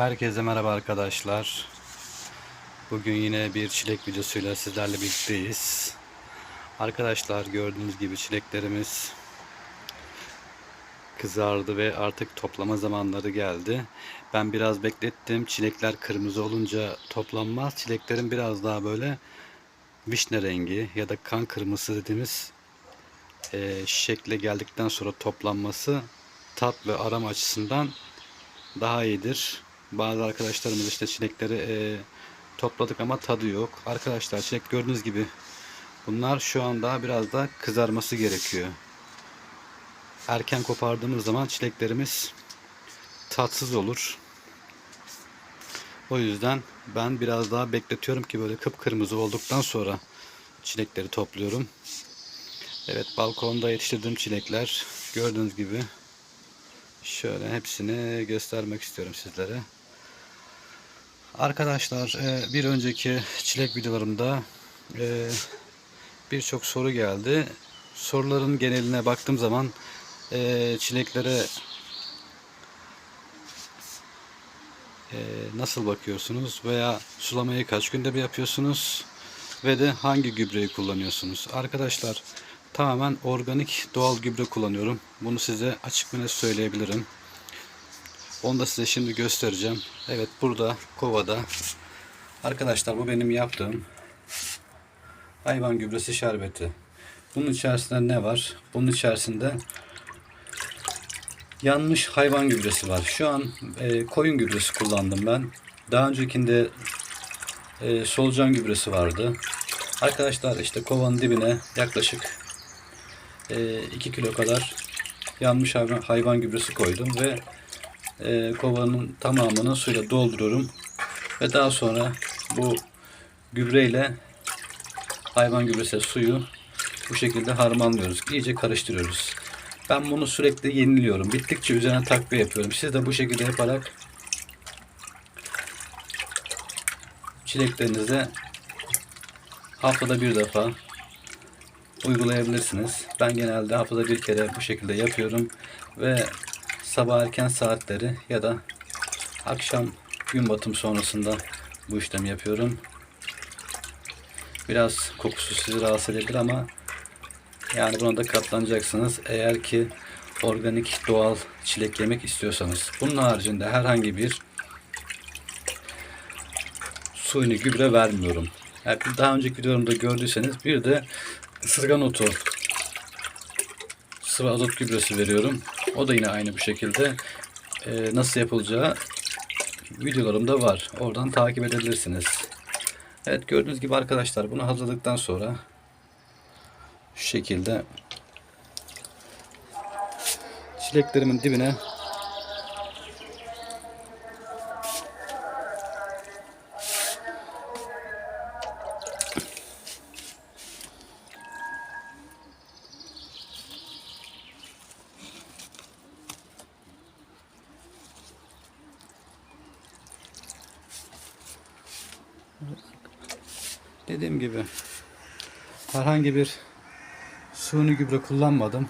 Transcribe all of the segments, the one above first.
Herkese merhaba arkadaşlar. Bugün yine bir çilek videosuyla sizlerle birlikteyiz. Arkadaşlar gördüğünüz gibi çileklerimiz kızardı ve artık toplama zamanları geldi. Ben biraz beklettim. Çilekler kırmızı olunca toplanmaz. Çileklerin biraz daha böyle vişne rengi ya da kan kırmızısı dediğimiz e, şekle geldikten sonra toplanması tat ve arama açısından daha iyidir. Bazı arkadaşlarımız işte çilekleri e, topladık ama tadı yok. Arkadaşlar çilek gördüğünüz gibi bunlar şu anda biraz da kızarması gerekiyor. Erken kopardığımız zaman çileklerimiz tatsız olur. O yüzden ben biraz daha bekletiyorum ki böyle kıpkırmızı olduktan sonra çilekleri topluyorum. Evet balkonda yetiştirdiğim çilekler gördüğünüz gibi şöyle hepsini göstermek istiyorum sizlere. Arkadaşlar e, bir önceki çilek videolarımda e, birçok soru geldi. Soruların geneline baktığım zaman e, çileklere nasıl bakıyorsunuz veya sulamayı kaç günde bir yapıyorsunuz ve de hangi gübreyi kullanıyorsunuz? Arkadaşlar tamamen organik doğal gübre kullanıyorum. Bunu size açık ve net söyleyebilirim. Onu da size şimdi göstereceğim. Evet burada kovada. Arkadaşlar bu benim yaptığım hayvan gübresi şerbeti. Bunun içerisinde ne var? Bunun içerisinde yanmış hayvan gübresi var. Şu an e, koyun gübresi kullandım ben. Daha öncekinde e, solucan gübresi vardı. Arkadaşlar işte kovanın dibine yaklaşık 2 kilo kadar yanmış hayvan, hayvan gübresi koydum ve e, kovanın tamamını suyla dolduruyorum ve daha sonra bu gübreyle hayvan gübresi suyu bu şekilde harmanlıyoruz. İyice karıştırıyoruz. Ben bunu sürekli yeniliyorum. Bittikçe üzerine takviye yapıyorum. Siz de bu şekilde yaparak çileklerinize haftada bir defa uygulayabilirsiniz. Ben genelde haftada bir kere bu şekilde yapıyorum ve sabah erken saatleri ya da akşam gün batım sonrasında bu işlemi yapıyorum. Biraz kokusu sizi rahatsız edebilir ama yani buna da katlanacaksınız. Eğer ki organik doğal çilek yemek istiyorsanız. Bunun haricinde herhangi bir suyunu gübre vermiyorum. Yani daha önceki videolarımda gördüyseniz bir de ısırgan otu sıvı azot gübresi veriyorum. O da yine aynı bu şekilde. Ee, nasıl yapılacağı videolarımda var. Oradan takip edebilirsiniz. Evet gördüğünüz gibi arkadaşlar bunu hazırladıktan sonra şu şekilde çileklerimin dibine Dediğim gibi herhangi bir suni gübre kullanmadım.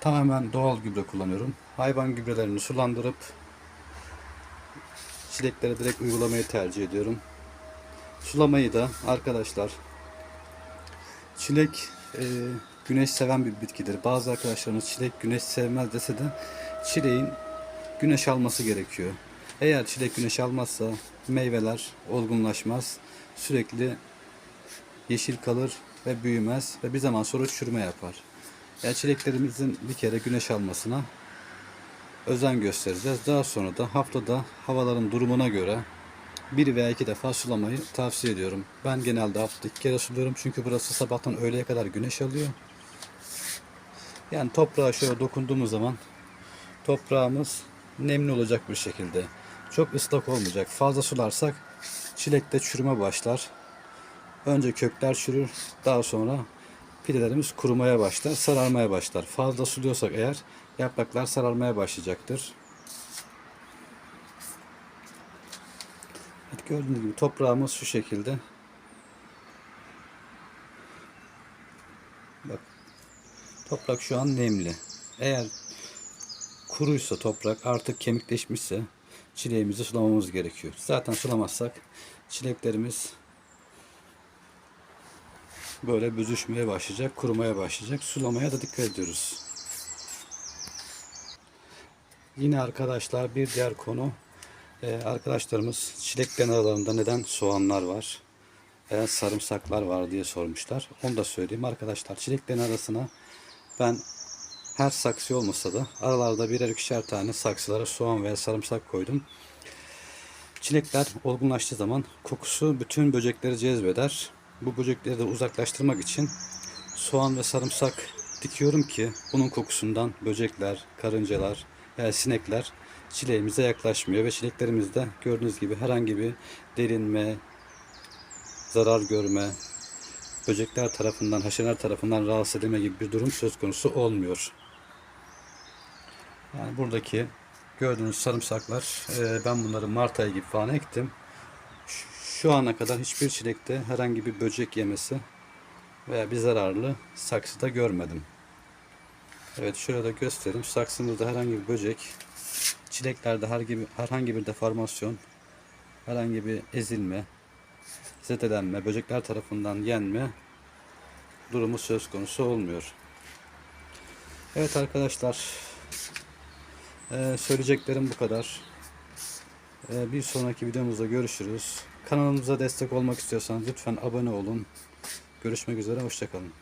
Tamamen doğal gübre kullanıyorum. Hayvan gübrelerini sulandırıp çileklere direkt uygulamayı tercih ediyorum. Sulamayı da arkadaşlar çilek e, güneş seven bir bitkidir. Bazı arkadaşlarımız çilek güneş sevmez dese de çileğin güneş alması gerekiyor. Eğer çilek güneş almazsa meyveler olgunlaşmaz. Sürekli yeşil kalır ve büyümez ve bir zaman sonra çürüme yapar. Yani çileklerimizin bir kere güneş almasına özen göstereceğiz. Daha sonra da haftada havaların durumuna göre bir veya iki defa sulamayı tavsiye ediyorum. Ben genelde haftada iki kere suluyorum çünkü burası sabahtan öğleye kadar güneş alıyor. Yani toprağa şöyle dokunduğumuz zaman toprağımız nemli olacak bir şekilde. Çok ıslak olmayacak. Fazla sularsak çilekte çürüme başlar. Önce kökler çürür. Daha sonra pidelerimiz kurumaya başlar, sararmaya başlar. Fazla suluyorsak eğer yapraklar sararmaya başlayacaktır. Evet, gördüğünüz gibi toprağımız şu şekilde. Bak. Toprak şu an nemli. Eğer kuruysa toprak artık kemikleşmişse çileğimizi sulamamız gerekiyor. Zaten sulamazsak çileklerimiz böyle büzüşmeye başlayacak, kurumaya başlayacak. Sulamaya da dikkat ediyoruz. Yine arkadaşlar bir diğer konu ee, arkadaşlarımız çileklerin aralarında neden soğanlar var veya sarımsaklar var diye sormuşlar. Onu da söyleyeyim arkadaşlar. Çileklerin arasına ben her saksı olmasa da aralarda birer ikişer tane saksılara soğan veya sarımsak koydum. Çilekler olgunlaştığı zaman kokusu bütün böcekleri cezbeder. Bu böcekleri de uzaklaştırmak için soğan ve sarımsak dikiyorum ki bunun kokusundan böcekler, karıncalar veya sinekler çileğimize yaklaşmıyor ve çileklerimizde gördüğünüz gibi herhangi bir delinme, zarar görme, böcekler tarafından, haşereler tarafından rahatsız edilme gibi bir durum söz konusu olmuyor. Yani buradaki gördüğünüz sarımsaklar e, ben bunları Mart ayı gibi falan ektim. Şu ana kadar hiçbir çilekte herhangi bir böcek yemesi veya bir zararlı saksıda görmedim. Evet de göstereyim. Saksımızda herhangi bir böcek, çileklerde herhangi bir, herhangi bir deformasyon, herhangi bir ezilme, zedelenme, böcekler tarafından yenme durumu söz konusu olmuyor. Evet arkadaşlar, eee, söyleyeceklerim bu kadar. Eee, bir sonraki videomuzda görüşürüz. Kanalımıza destek olmak istiyorsanız lütfen abone olun. Görüşmek üzere, hoşçakalın.